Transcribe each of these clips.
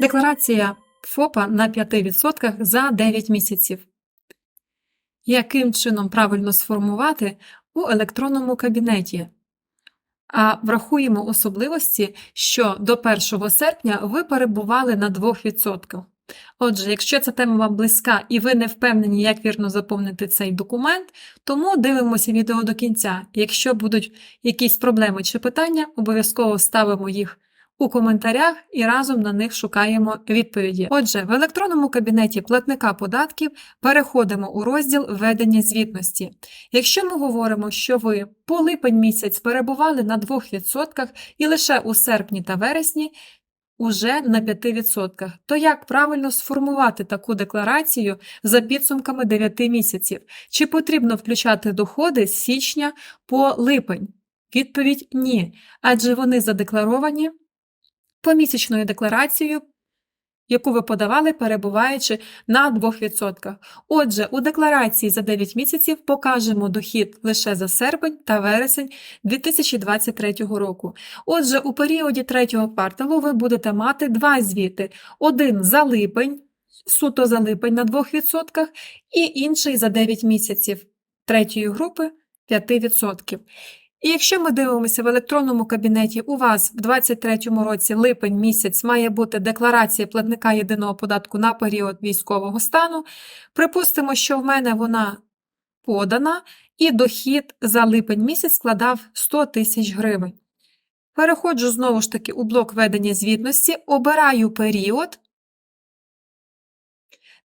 Декларація ФОПа на 5% за 9 місяців. Яким чином правильно сформувати у електронному кабінеті? А врахуємо особливості, що до 1 серпня ви перебували на 2%. Отже, якщо ця тема вам близька і ви не впевнені, як вірно заповнити цей документ, тому дивимося відео до кінця. Якщо будуть якісь проблеми чи питання, обов'язково ставимо їх у коментарях і разом на них шукаємо відповіді. Отже, в електронному кабінеті платника податків переходимо у розділ Ведення звітності. Якщо ми говоримо, що ви по липень місяць перебували на 2% і лише у серпні та вересні. Уже на 5%. То як правильно сформувати таку декларацію за підсумками 9 місяців? Чи потрібно включати доходи з січня по липень? Відповідь ні. Адже вони задекларовані помісячною декларацією, яку ви подавали, перебуваючи на 2%. Отже, у декларації за 9 місяців покажемо дохід лише за серпень та вересень 2023 року. Отже, у періоді третього кварталу ви будете мати два звіти: один за липень, суто за липень на 2%, і інший за 9 місяців третьої групи 5%. І якщо ми дивимося в електронному кабінеті, у вас в 2023 році липень місяць має бути декларація платника єдиного податку на період військового стану. Припустимо, що в мене вона подана, і дохід за липень місяць складав 100 тисяч гривень. Переходжу знову ж таки у блок ведення звітності, обираю період.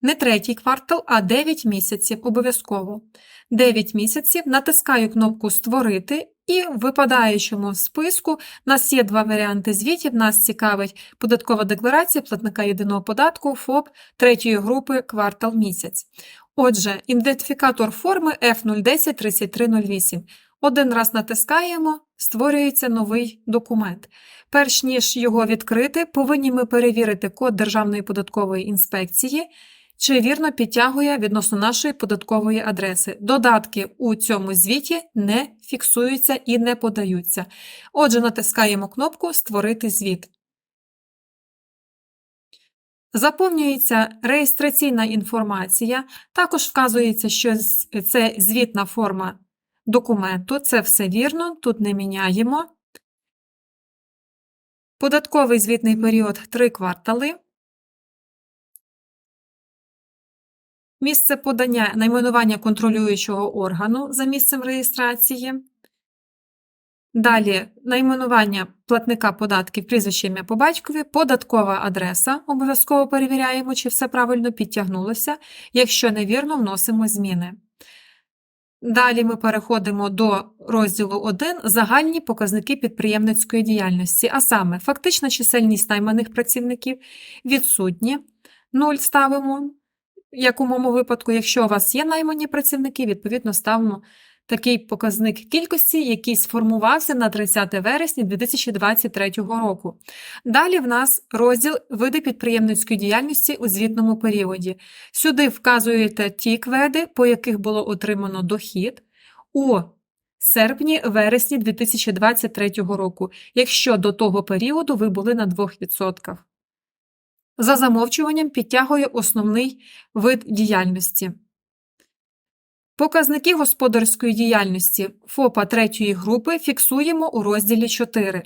Не третій квартал, а 9 місяців обов'язково. 9 місяців натискаю кнопку Створити і в випадаючому списку у нас є два варіанти звітів. Нас цікавить податкова декларація платника єдиного податку ФОП третьої групи квартал місяць. Отже, ідентифікатор форми F0103308. Один раз натискаємо, створюється новий документ. Перш ніж його відкрити, повинні ми перевірити код Державної податкової інспекції чи вірно підтягує відносно нашої податкової адреси. Додатки у цьому звіті не фіксуються і не подаються. Отже, натискаємо кнопку Створити звіт. Заповнюється реєстраційна інформація, також вказується, що це звітна форма документу, це все вірно, тут не міняємо. Податковий звітний період 3 квартали. Місце подання найменування контролюючого органу за місцем реєстрації. Далі найменування платника податків прізвище ім'я по батькові, податкова адреса. Обов'язково перевіряємо, чи все правильно підтягнулося. Якщо невірно, вносимо зміни. Далі ми переходимо до розділу 1 загальні показники підприємницької діяльності, а саме фактична чисельність найманих працівників відсутні. 0 ставимо як у моєму випадку, якщо у вас є наймані працівники, відповідно ставимо такий показник кількості, який сформувався на 30 вересня 2023 року. Далі в нас розділ види підприємницької діяльності у звітному періоді. Сюди вказуєте ті кведи, по яких було отримано дохід у серпні вересні 2023 року, якщо до того періоду ви були на 2% за замовчуванням підтягує основний вид діяльності. Показники господарської діяльності ФОПа третьої групи фіксуємо у розділі 4.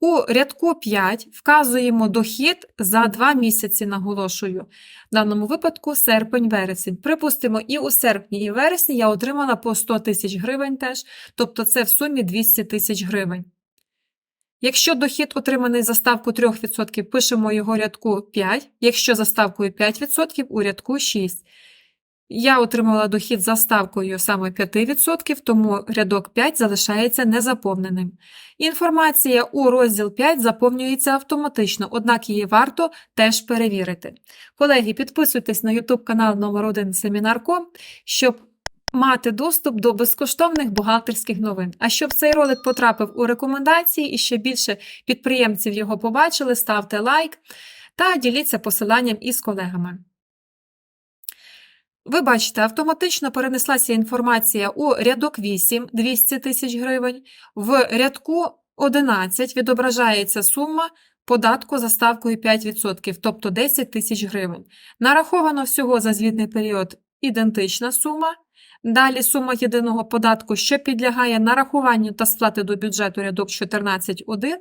У рядку 5 вказуємо дохід за 2 місяці, наголошую. В даному випадку серпень-вересень. Припустимо, і у серпні, і вересні я отримала по 100 тисяч гривень теж, тобто це в сумі 200 тисяч гривень. Якщо дохід отриманий за ставку 3%, пишемо його рядку 5, якщо за ставкою 5% у рядку 6. Я отримала дохід за ставкою саме 5%, тому рядок 5 залишається незаповненим. Інформація у розділ 5 заповнюється автоматично, однак її варто теж перевірити. Колеги, підписуйтесь на YouTube канал номер 1 Семінар.com, щоб мати доступ до безкоштовних бухгалтерських новин. А щоб цей ролик потрапив у рекомендації і ще більше підприємців його побачили, ставте лайк та діліться посиланням із колегами. ви бачите, автоматично перенеслася інформація у рядок 8 200 тисяч гривень, в рядку 11 відображається сума податку за ставкою 5%, тобто 10 тисяч гривень. Нараховано всього за звітний період ідентична сума. Далі сума єдиного податку, що підлягає нарахуванню та сплати до бюджету рядок 14.1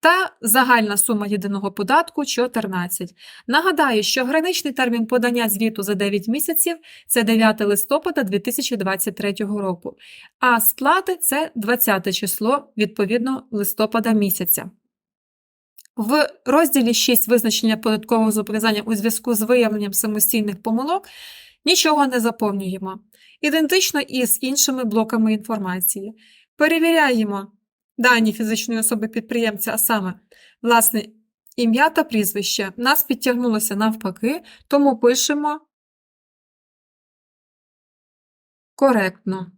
та загальна сума єдиного податку 14. Нагадаю, що граничний термін подання звіту за 9 місяців це 9 листопада 2023 року, а сплати це 20 число відповідно листопада місяця. В розділі 6 визначення податкового зобов'язання у зв'язку з виявленням самостійних помилок нічого не заповнюємо. Ідентично із іншими блоками інформації. Перевіряємо дані фізичної особи підприємця, а саме власне ім'я та прізвище. Нас підтягнулося навпаки, тому пишемо коректно.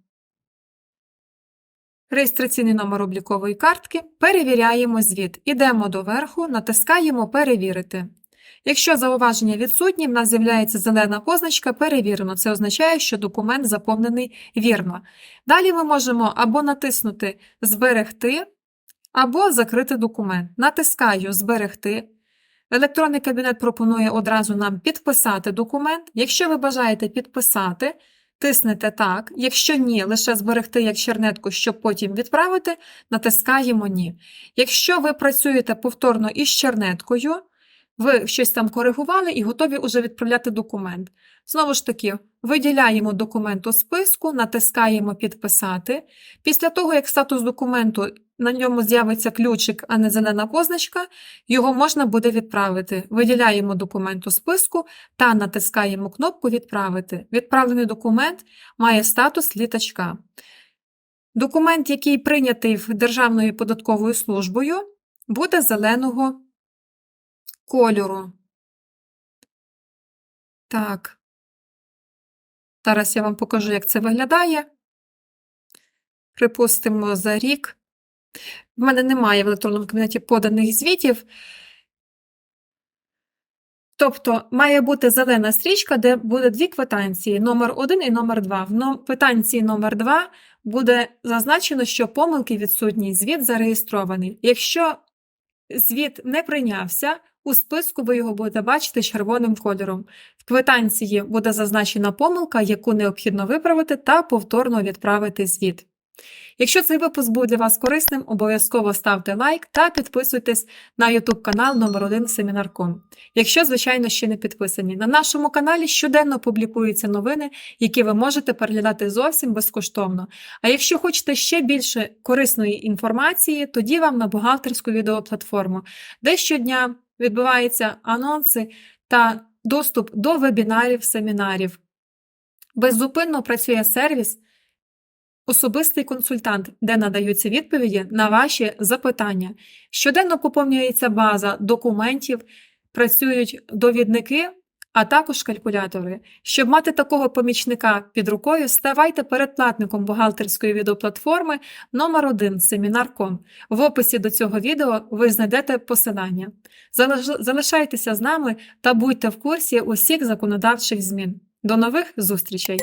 Реєстраційний номер облікової картки. Перевіряємо звіт. Ідемо до верху, натискаємо Перевірити. Якщо зауваження відсутні, в нас з'являється зелена позначка Перевірено. Це означає, що документ заповнений вірно. Далі ми можемо або натиснути Зберегти, або закрити документ. Натискаю Зберегти. Електронний кабінет пропонує одразу нам підписати документ. Якщо ви бажаєте підписати, тиснете так. Якщо ні, лише зберегти як чернетку, щоб потім відправити, натискаємо Ні. Якщо ви працюєте повторно із чернеткою, ви щось там коригували і готові уже відправляти документ. Знову ж таки, виділяємо документ у списку, натискаємо Підписати. Після того, як статус документу на ньому з'явиться ключик, а не зелена позначка, його можна буде відправити. Виділяємо документ у списку та натискаємо кнопку Відправити. Відправлений документ має статус літачка. Документ, який прийнятий Державною податковою службою, буде зеленого кольору. Так. Зараз я вам покажу, як це виглядає. Припустимо, за рік. В мене немає в електронному кабінеті поданих звітів. Тобто має бути зелена стрічка, де буде дві квитанції: номер 1 і номер 2. В квитанції номер 2 буде зазначено, що помилки відсутні, звіт зареєстрований. Якщо звіт не прийнявся, у списку ви його будете бачити червоним кольором. В квитанції буде зазначена помилка, яку необхідно виправити та повторно відправити звіт. Якщо цей випуск був для вас корисним, обов'язково ставте лайк та підписуйтесь на YouTube канал номер 1 Семінарком. Якщо, звичайно, ще не підписані. На нашому каналі щоденно публікуються новини, які ви можете переглядати зовсім безкоштовно. А якщо хочете ще більше корисної інформації, тоді вам на бухгалтерську відеоплатформу, де щодня відбуваються анонси та доступ до вебінарів, семінарів. Беззупинно працює сервіс. Особистий консультант, де надаються відповіді на ваші запитання. Щоденно поповнюється база документів, працюють довідники, а також калькулятори. Щоб мати такого помічника під рукою, ставайте передплатником бухгалтерської відеоплатформи номер 1 Семінар.com. В описі до цього відео ви знайдете посилання. Залишайтеся з нами та будьте в курсі усіх законодавчих змін. До нових зустрічей!